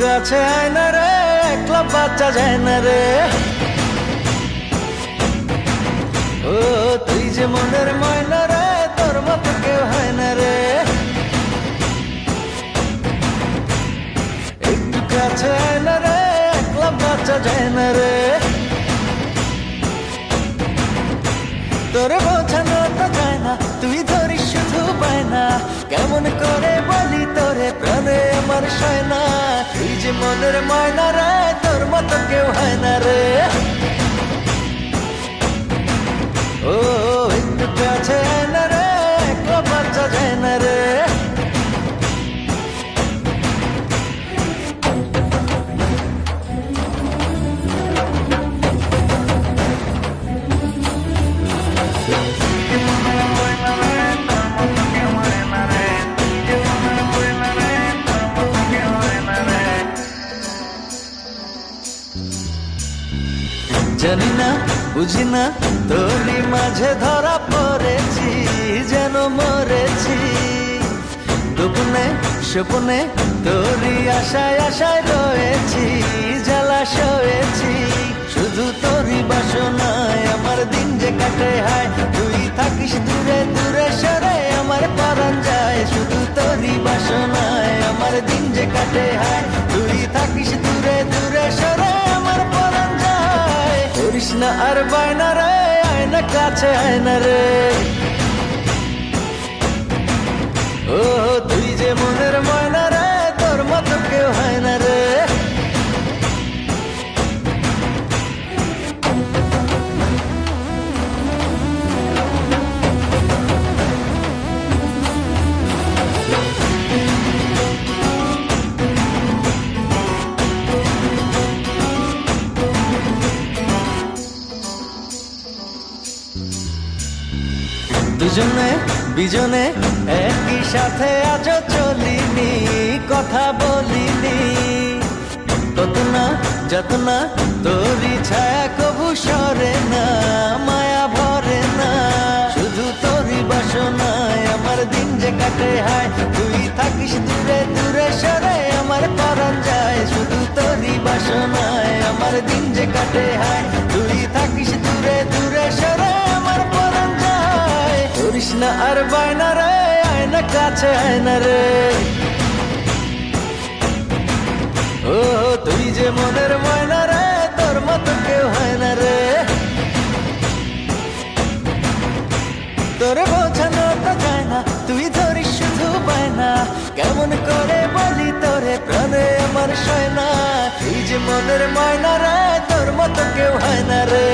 কাছে আয় না রে, একলা বাচ্চা যায় না রে। ও, তুই যে মনের ময়না রে, তোর মতো কেউ হয় না রে। একটু কাছে আয় রে, একলা বাচ্চা যায় না রে। তোরে বোঝানো তো যায় না, তুই ধরিস শুধু পায় না কেমন করে বলি তোরে, প্রাণে আমার সয় না মনের ময়না রে তোর মতো কেউ হয় না রে। জানি না বুঝি না তোরই মাঝে ধরা পড়েছি, যেন মরেছি। দুপুনে স্বপ্নে, তোরই আশায় আশায় রয়েছি, জ্বালা সয়েছি। শুধু তোরই বাসনায় আমার দিন যে কাটে হায়, তুই থাকিস দূরে দূরে সরে আমার পরাণ যায়। শুধু তোরই বাসনায় আমার দিন যে কাটে হায় না আর বায়না রে আয়না কাছে আয়না রে। ও দুজনে, বিজনে একই সাথে আজ চলিনি, কথা বলিনি। কত না যত না তোরই ছায়া কবু সরে না, মায়া ভরে না। শুধু তোরই বাসনায় আমার দিন যে কাটে হায়, তুই থাকিস দূরে দূরে সরে আমার পরাণ যায়। শুধু তোরই বাসনায় আমার দিন যে কাটে হায় না আর বায়না রে, আয়না কাছে আয়না রে। ও, তুই যে মনের ময়না রে, তোর মতো কেউ হয় না রে। তোর তো যায় না, তুই ধরিস শুধু পায় না কেমন করে বলি তোরে, প্রাণে আমার সয় না তুই যে মনের ময়না রে, তোর মতো কেউ হয় না রে।